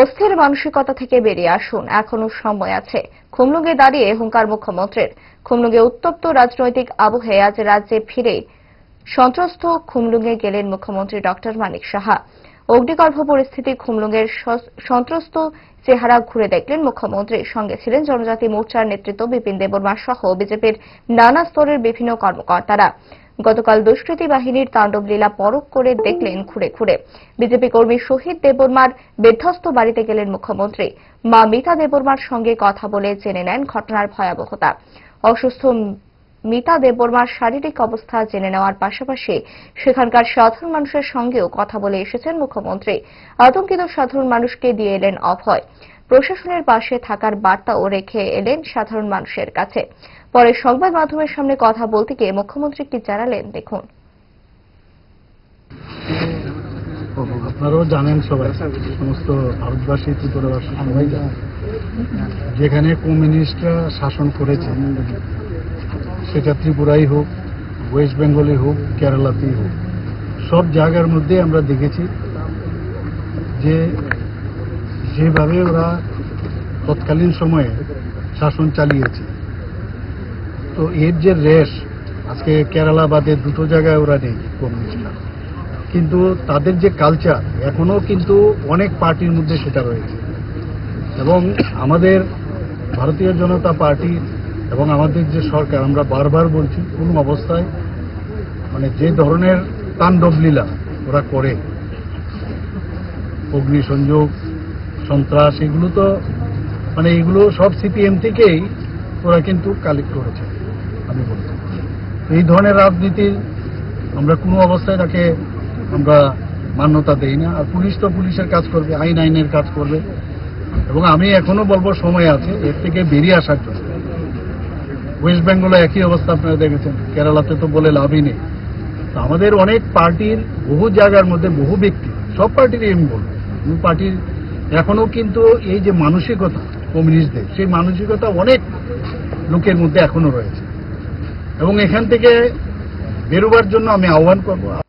অস্থির মানসিকতা থেকে বেরিয়ে আসুন। এখনও সময় আছে। খুমলুঙ্গে দাঁড়িয়ে হুঙ্কার মুখ্যমন্ত্রীর। খুমলুঙ্গে উত্তপ্ত রাজনৈতিক আবহে আজ রাজ্যে ফিরে সন্ত্রস্ত খুমলুঙ্গে গেলেন মুখ্যমন্ত্রী ডক্টর মানিক সাহা। অগ্নিগর্ভ পরিস্থিতি খুমলুঙ্গের সন্ত্রস্ত চেহারা ঘুরে দেখলেন মুখ্যমন্ত্রী। সঙ্গে ছিলেন জনজাতি মোর্চার নেতৃত্ব বিপিন দেববর্মা সহ বিজেপির নানা স্তরের বিভিন্ন কর্মকর্তারা। গতকাল দুষ্কৃতী বাহিনীর তাণ্ডব লীলা পরখ করে দেখলেন ঘুরে ঘুরে বিজেপি কর্মী শহীদ দেববর্মার বিধ্বস্ত বাড়িতে গেলেন মুখ্যমন্ত্রী। মা মিতা দেববর্মার সঙ্গে কথা বলে জেনে নেন ঘটনার ভয়াবহতা। অসুস্থ মিতা দেববর্মার শারীরিক অবস্থা জেনে নেওয়ার পাশাপাশি সেখানকার সাধারণ মানুষের সঙ্গেও কথা বলে এসেছেন মুখ্যমন্ত্রী। আতঙ্কিত সাধারণ মানুষকে দিয়ে এলেন অভয়। প্রশাসনের পাশে থাকার বার্তাও রেখে এলেন সাধারণ মানুষের কাছে। পরে সংবাদ মাধ্যমের সামনে কথা বলতে গিয়ে মুখ্যমন্ত্রী কি জানালেন, দেখুন। আপনারাও জানেন সবাই, সমস্ত ভারতবাসী, ত্রিপুরাবাসী সবাই যেখানে কমিউনিস্টরা শাসন করেছে, সেটা ত্রিপুরাই হোক, ওয়েস্ট বেঙ্গলই হোক, কেরালাতেই হোক। সব জায়গার মধ্যে আমরা দেখেছি যে যেভাবে ওরা তৎকালীন সময়ে শাসন চালিয়েছে। তো এর যে রেশ, আজকে কেরালা বাদে দুটো জায়গায় ওরা নেই, কমিউনিস্টরা। কিন্তু তাদের যে কালচার এখনও কিন্তু অনেক পার্টির মধ্যে সেটা রয়েছে। এবং আমাদের ভারতীয় জনতা পার্টি এবং আমাদের যে সরকার, আমরা বারবার বলছি, কোন অবস্থায় মানে যে ধরনের তাণ্ডব লীলা ওরা করে। অগ্নিসংযোগ সন্ত্রাস, এগুলো তো মানে এগুলো সব সিপিএম থেকেই ওরা কিন্তু কালেক্ট করেছে, আমি বলতে এই ধরনের রাজনীতির আমরা কোনো অবস্থায় তাকে আমরা মান্যতা দেই না। আর পুলিশ তো পুলিশের কাজ করবে, আইন আইনের কাজ করবে। এবং আমি এখনও বলব, সময় আছে, এর থেকে বেরিয়ে আসার জন্য। ওয়েস্ট বেঙ্গলে একই অবস্থা আপনারা দেখেছেন, কেরালাতে তো বলে লাভই নেই। আমাদের অনেক পার্টির বহু জায়গার মধ্যে বহু ব্যক্তি, সব পার্টিরই এম বলব পার্টির এখনও কিন্তু এই যে মানসিকতা কমিউনিস্টদের, সেই মানসিকতা অনেক লোকের মধ্যে এখনও রয়েছে। এবং এখান থেকে বেরোবার জন্য আমি আহ্বান করব